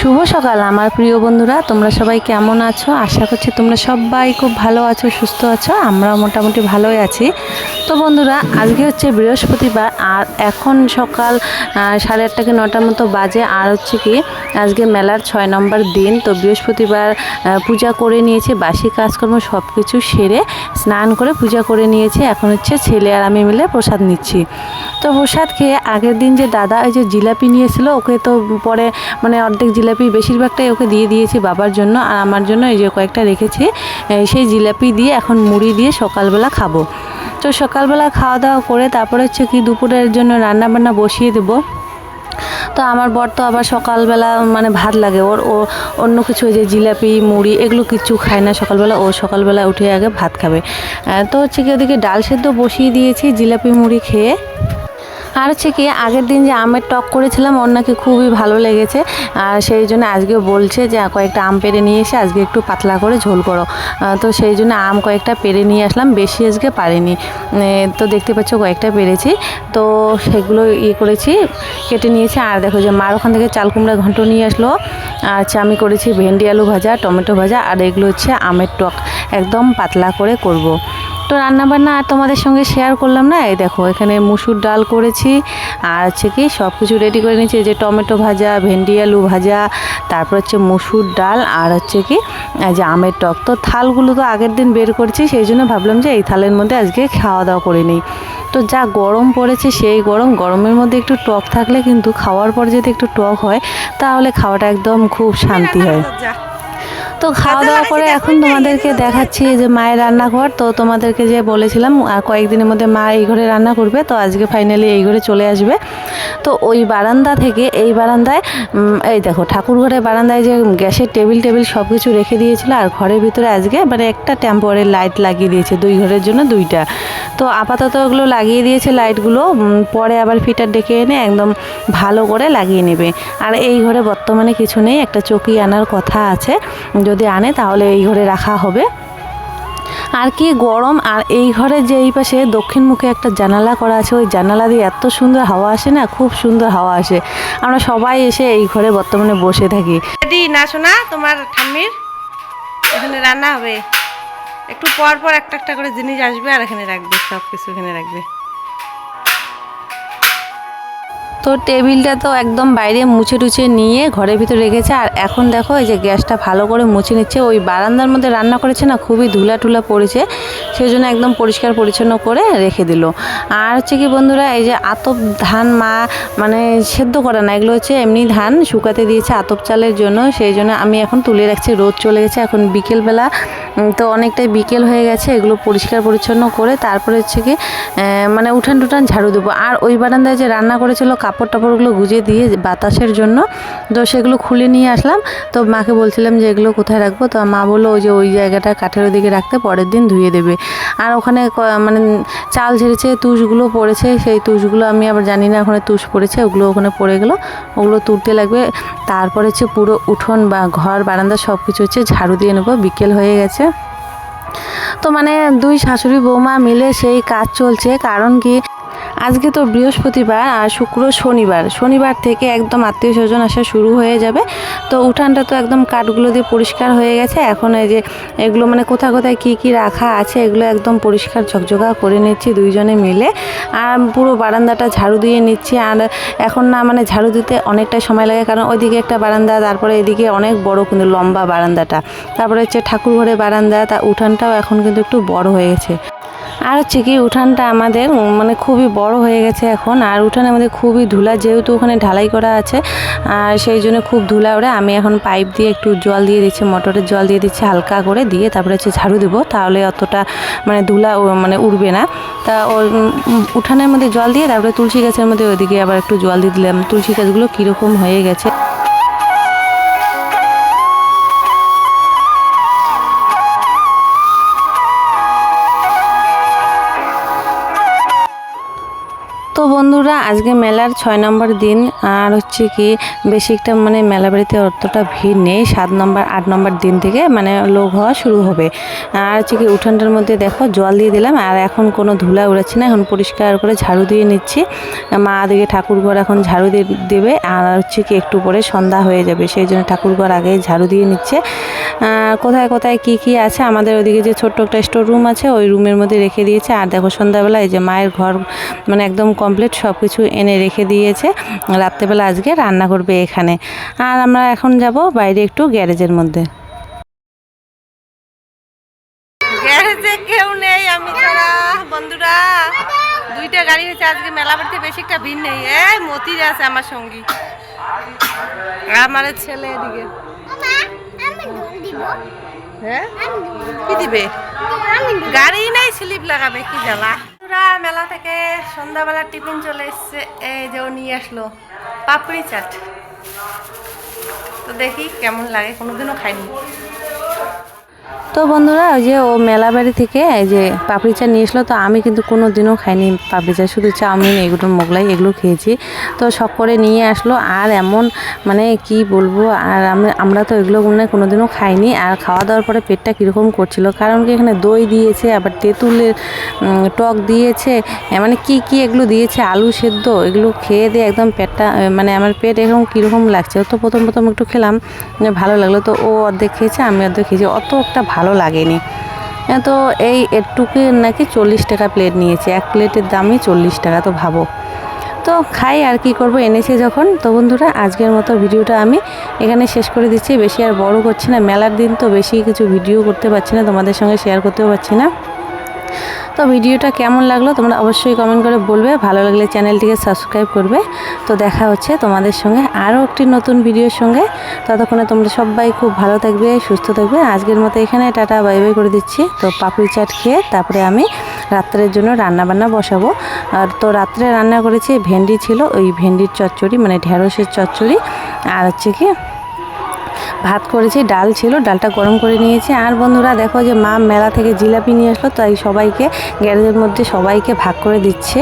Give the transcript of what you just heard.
শুভ সকাল, আমার প্রিয় বন্ধুরা। তোমরা সবাই কেমন আছো? আশা করছি তোমরা সবাই খুব ভালো আছো, সুস্থ আছো। আমরা মোটামুটি ভালোই আছি। তো বন্ধুরা, আজকে হচ্ছে বৃহস্পতিবার, আর এখন সকাল সাড়ে আটটা কি নটার মতো বাজে। আর হচ্ছে কি, আজকে মেলার ছয় নম্বর দিন। তো বৃহস্পতিবার পূজা করে নিয়েছি, বাসি কাজকর্ম সব কিছু সেরে স্নান করে পূজা করে নিয়েছি। এখন হচ্ছে ছেলে আর আমি মিলে প্রসাদ নিচ্ছি। তো প্রসাদ খেয়ে আগের দিন যে দাদা ওই যে জিলাপি নিয়েছিল, ওকে তো পরে মানে অর্ধেক জিলাপি বেশিরভাগটাই ওকে দিয়ে দিয়েছি বাবার জন্য আর আমার জন্য এই যে কয়েকটা রেখেছি সেই জিলাপি দিয়ে এখন মুড়ি দিয়ে সকালবেলা খাব। তো সকালবেলা খাওয়া দাওয়া করে তারপরে হচ্ছে কি দুপুরের জন্য রান্না বান্না বসিয়ে দেবো। তো আমার বর তো আবার সকালবেলা মানে ভাত লাগে, ওর, ও অন্য কিছু যে জিলাপি, মুড়ি এগুলো কিছু খায় না। সকালবেলা ও সকালবেলা উঠে আগে ভাত খাবে। তো হচ্ছে কি ওদিকে ডাল সেদ্ধ বসিয়ে দিয়েছি জিলাপি, মুড়ি খেয়ে। আর হচ্ছে কি, আগের দিন যে আমের টক করেছিলাম, ওর নাকি খুবই ভালো লেগেছে। আর সেই জন্য আজকে বলছে যে, কয়েকটা আম পেরে নিয়ে এসে আজকে একটু পাতলা করে ঝোল করো। তো সেই জন্য আম কয়েকটা পেরে নিয়ে আসলাম, বেশি আজকে পারিনি। তো দেখতে পাচ্ছ কয়েকটা পেরেছি। তো সেগুলো ইয়ে করেছি, কেটে নিয়েছি। আর দেখো যে, মার ওখান থেকে চাল কুমড়া ঘন্ট নিয়ে আসলো। আর হচ্ছে আমি করেছি ভেন্ডি আলু ভাজা, টমেটো ভাজা, আর এগুলো হচ্ছে আমের টক। একদম পাতলা করে করব। তো রান্নাবান্না আর তোমাদের সঙ্গে শেয়ার করলাম না? এই দেখো, এখানে মুসুর ডাল করেছি, আর হচ্ছে কি সব কিছু রেডি করে নিয়েছি। এই যে টমেটো ভাজা, ভেন্ডি আলু ভাজা, তারপর হচ্ছে মুসুর ডাল, আর হচ্ছে কি যে আমের টক। তো থালগুলো তো আগের দিন বের করেছি, সেই জন্য ভাবলাম যে এই থালের মধ্যে আজকে খাওয়া দাওয়া করে নিই। তো যা গরম পড়েছে সেই গরম, গরমের মধ্যে একটু টক থাকলে কিন্তু খাওয়ার পর যদি একটু টক হয়, তাহলে খাওয়াটা একদম খুব শান্তি হয়। তো খাওয়া দাওয়া করে এখন তোমাদেরকে দেখাচ্ছি যে মায়ের রান্নাঘর। তো তোমাদেরকে যে বলেছিলাম আর কয়েকদিনের মধ্যে মা এই ঘরে রান্না করবে তো আজকে ফাইনালি এই ঘরে চলে আসবে। তো ওই বারান্দা থেকে এই বারান্দায় এই দেখো ঠাকুর ঘরের বারান্দায় যে গ্যাসের টেবিল টেবিল সব কিছু রেখে দিয়েছিল আর ঘরের ভিতরে আজকে মানে একটা টেম্পোয়ারি লাইট লাগিয়ে দিয়েছে দুই ঘরের জন্য দুইটা। তো আপাতত ওগুলো লাগিয়ে দিয়েছে লাইটগুলো পরে আবার ফিটার ডেকে এনে একদম ভালো করে লাগিয়ে নেবে। আর এই ঘরে বর্তমানে কিছু নেই একটা চকি আনার কথা আছে। যদি আনে, তাহলে এই ঘরে রাখা হবে। আর কি গরম, আর এই ঘরের যে এই পাশে দক্ষিণ মুখে একটা জানালা করা আছে, ওই জানালা দিয়ে এত সুন্দর হাওয়া আসে না, খুব সুন্দর হাওয়া আসে। আমরা সবাই এসে এই ঘরে বর্তমানে বসে থাকি। না শোনা তোমার ঠাম্মির? এখানে রান্না হবে। একটু পর পর একটা একটা করে জিনিস আসবে, আর এখানে রাখবে সব কিছু এখানে রাখবে। তো টেবিলটা তো একদম বাইরে মুছে টুছে নিয়ে ঘরের ভিতরে রেখেছে। আর এখন দেখো এই যে গ্যাসটা ভালো করে মুছে নিচ্ছে। ওই বারান্দার মধ্যে রান্না করেছে না, খুবই ধুলা টুলা পড়েছে। সেই জন্য একদম পরিষ্কার পরিচ্ছন্ন করে রেখে দিল। আর হচ্ছে কি বন্ধুরা, এই যে আতপ ধান মা মানে সেদ্ধ করে না, এগুলো হচ্ছে এমনি ধান শুকাতে দিয়েছে আতপ চালের জন্য। সেই জন্য আমি এখন তুলে রাখছি, রোদ চলে গেছে। এখন বিকেলবেলা তো অনেকটাই বিকেল হয়ে গেছে। এগুলো পরিষ্কার পরিচ্ছন্ন করে তারপরে হচ্ছে কি মানে উঠান টুঠান ঝাড়ু দেবো। আর ওই বারান্দায় যে রান্না করেছিল কাপড় টাপড়গুলো গুজে দিয়ে বাতাসের জন্য তো সেগুলো খুলে নিয়ে আসলাম। তো মাকে বলছিলাম যে এগুলো কোথায় রাখব? তো মা বলল, ওই যে ওই জায়গাটা কাঠের ওদিকে রাখতে পরের দিন ধুয়ে দেবে। আর ওখানে মানে চাল ঝেড়েছে, তুষগুলো পড়েছে, সেই তুষগুলো আমি আবার জানি না, ওখানে তুষ পড়েছে, ওগুলো ওখানে পড়ে গেলো, ওগুলো তুলতে লাগবে। তারপরে হচ্ছে পুরো উঠোন বা ঘর, বারান্দা সব কিছু হচ্ছে ঝাড়ু দিয়ে নেব, বিকেল হয়ে গেছে। তো মানে দুই শাশুড়ি বৌমা মিলে সেই কাজ চলছে। কারণ কি? আজকে তো বৃহস্পতিবার আর শুক্র শনিবার। শনিবার থেকে একদম আত্মীয় স্বজন আসা শুরু হয়ে যাবে। তো উঠানটা তো একদম কাঠগুলো দিয়ে পরিষ্কার হয়ে গেছে। এখন এই যে এগুলো মানে কোথায় কোথায় কী কী রাখা আছে, এগুলো একদম পরিষ্কার ঝকঝকা করে নিচ্ছি দুইজনে মিলে। আর পুরো বারান্দাটা ঝাড়ু দিয়ে নিচ্ছি। আর এখন না মানে ঝাড়ু দিতে অনেকটাই সময় লাগে। কারণ ওইদিকে একটা বারান্দা, তারপরে এদিকে অনেক বড় কিন্তু লম্বা বারান্দাটা। তারপরে হচ্ছে ঠাকুর ঘরে বারান্দা, তা উঠানটাও এখন কিন্তু একটু বড় হয়ে গেছে। আর হচ্ছে কি উঠানটা আমাদের মানে খুবই বড় হয়ে গেছে এখন। আর উঠানে আমাদের খুবই ধুলা যেহেতু ওখানে ঢালাই করা আছে আর সেই জন্য খুব ধুলা ওড়ে। আমি এখন পাইপ দিয়ে একটু জল দিয়ে দিচ্ছি মোটরের জল দিয়ে দিচ্ছি হালকা করে দিয়ে তারপরে হচ্ছে ঝাড়ু দেবো তাহলে অতটা মানে ধুলা মানে উড়বে না। তা উম, উঠানের মধ্যে জল দিয়ে তারপরে তুলসী গাছের মধ্যে ওইদিকে আবার একটু জল দিয়ে দিলাম। তুলসী গাছগুলো কীরকম হয়ে গেছে। আজকে মেলার ছয় নম্বর দিন, আর হচ্ছে কি বেশি একটা মানে মেলা বাড়িতে অতটা ভিড় নেই। সাত নম্বর, আট নম্বর দিন থেকে মানে লোক হওয়া শুরু হবে। আর হচ্ছে কি উঠানটার মধ্যে দেখো জল দিয়ে দিলাম, আর এখন কোনো ধুলা উড়াচ্ছি না। এখন পরিষ্কার করে ঝাড়ু দিয়ে নিচ্ছি। মা দিকে ঠাকুর ঘর এখন ঝাড়ু দিয়ে দেবে, আর হচ্ছে কি একটু পরে সন্ধ্যা হয়ে যাবে। সেই জন্য ঠাকুর ঘর আগে ঝাড়ু দিয়ে নিচ্ছে। কোথায় কোথায় কি কি আছে? আমাদের ওদিকে যে ছোট্ট একটা স্টোর রুম আছে, ওই রুমের মধ্যে রেখে দিয়েছে। আর দেখো সন্ধ্যাবেলা এই যে মায়ের ঘর মানে একদম কমপ্লিট সব কিছু এনে রেখে দিয়েছে। রাত্রেবেলা আজকে রান্না করবে এখানে। আর আমরা এখন যাব বাইরে একটু গ্যারেজের মধ্যে। গ্যারেজে কেউ নেই আমি ছাড়া। বন্ধুরা দুইটা গাড়ি হয়েছে। আজকে মেলা বাড়িতে বেশি একটা ভিড় নেই। এই মতির আছে আমার সঙ্গী। আমার ছেলে এদিকে। হ্যাঁ? কি দিবে। গাড়ি নাই স্লিপ লাগাবে কি জ্বালা। বন্ধুরা, মেলা থেকে সন্ধ্যাবেলা টিফিন চলে এসছে। এই যে ও নিয়ে আসলো পাপড়ি চাট। তো দেখি কেমন লাগে কোনোদিনও খাইনি। তো বন্ধুরা, ওই যে ও মেলা বাড়ি থেকে এই যে পাপড়ি চা নিয়ে এসলো, তো আমি কিন্তু কোনো দিনও খাইনি পাপড়ি চা, শুধু চাউমিন, এগুলো মোগলাই, এগুলো খেয়েছি। তো সব করে নিয়ে আসলো, আর এমন মানে কি বলব, আর আমি, আমরা তো এগুলো মানে কোনো দিনও খাইনি, আর খাওয়া দাওয়ার পরে পেটটা কীরকম করছিল, কারণ কি এখানে দই দিয়েছে, আবার তেঁতুলের টক দিয়েছে মানে কি কি এগুলো দিয়েছে, আলু সেদ্ধ, এগুলো খেয়ে দিয়ে একদম পেটটা মানে আমার পেট এরকম কীরকম লাগছে। তো প্রথম প্রথম একটু খেলাম, ভালো লাগল, তো ও অর্ধেক খেয়েছে, আমি অর্ধেক খেয়েছি অত একটা ভালো লাগেনি। এ, তো এই এটুকু নাকি চল্লিশ টাকা প্লেট নিয়েছে। এক প্লেটের দামই চল্লিশ টাকা তো ভাবো। তো খাই আর কি করব এনেছে যখন। তো বন্ধুরা আজকের মতো ভিডিওটা আমি এখানে শেষ করে দিচ্ছি। বেশি আর বড় করছি না। মেলার দিন তো বেশি কিছু ভিডিও করতে পারছি না তোমাদের সঙ্গে শেয়ার করতেও পারছি না। তো ভিডিওটা কেমন লাগল তোমরা অবশ্যই কমেন্ট করে বলবে। ভালো লাগলে চ্যানেলটিকে সাবস্ক্রাইব করবে। তো দেখা হচ্ছে তোমাদের সঙ্গে আরও একটি নতুন ভিডিওর সঙ্গে। ততক্ষণে তোমরা সবাই খুব ভালো থাকবে, সুস্থ থাকবে। আজকের মতো এখানে টাটা বাই বাই করে দিচ্ছি। তো পাপড়ি চাট খেয়ে তারপরে আমি রাত্রের জন্য রান্না বান্না বসাবো। আর তো রাত্রে রান্না করেছি, ভেন্ডি ছিল, ওই ভেন্ডির চচ্চড়ি মানে ঢেঁড়সের চচ্চড়ি। আর হচ্ছে কি ভাত করেছি, ডাল ছিল, ডালটা গরম করে নিয়েছি। আর বন্ধুরা, দেখো যে মা মেলা থেকে জিলাপি নিয়ে আসলো, তাই সবাইকে, গ্যারেজের মধ্যে সবাইকে ভাগ করে দিচ্ছে।